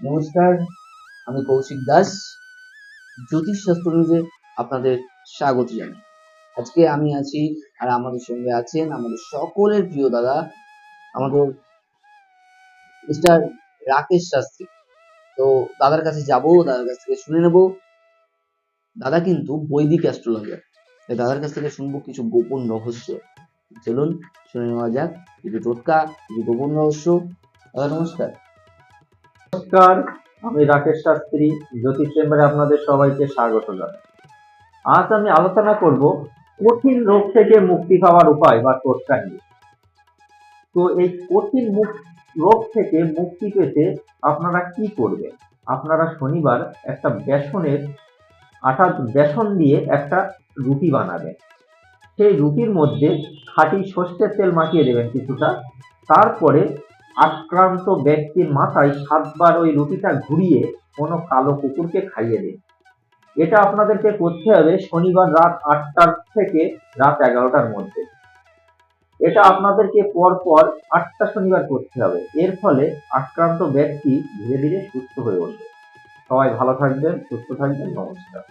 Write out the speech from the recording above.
নমস্কার, আমি কৌশিক দাস, জ্যোতিষ শাস্ত্র নিউজে আপনাদের স্বাগত জানাই। আজকে আমি আছি আর আমাদের সঙ্গে আছেন আমাদের সকলের প্রিয় দাদা, আমাদের মিস্টার রাকেশ শাস্ত্রী। তো দাদার কাছে যাব, দাদার কাছ থেকে শুনে নেব। দাদা কিন্তু বৈদিক অ্যাস্ট্রোলজার। দাদার কাছ থেকে শুনব কিছু গোপন রহস্য। চলুন, শুনে নেওয়া যাক। কিছু টোটকা কিছু গোপন রহস্য। দাদা, নমস্কার। নমস্কার, আমি রাকেশ শাস্ত্রী, জ্যোতিষ চেম্বারে আপনাদের সবাইকে স্বাগত জানাই। আজ আমি আলোচনা করব কঠিন রোগ থেকে মুক্তি পাওয়ার উপায় বা টোটকা নিয়ে। তো এই কঠিন রোগ থেকে মুক্তি পেতে আপনারা কি করবেন? আপনারা শনিবার একটা বেসনের আটা বেসন দিয়ে একটা রুটি বানাবেন। সেই রুটির মধ্যে খাঁটি সর্ষের তেল মাখিয়ে দেবেন কিছুটা। তারপরে আক্রান্ত ব্যক্তির মাথায় সাতবার ওই রুটিটা ঘুরিয়ে কোনো কালো কুকুরকে খাইয়ে দিন। এটা আপনাদেরকে করতে হবে শনিবার রাত আটটার থেকে রাত এগারোটার মধ্যে। এটা আপনাদেরকে পর পর আটটা শনিবার করতে হবে। এর ফলে আক্রান্ত ব্যক্তি ধীরে ধীরে সুস্থ হয়ে উঠবে। সবাই ভালো থাকবেন, সুস্থ থাকবেন, নমস্কার।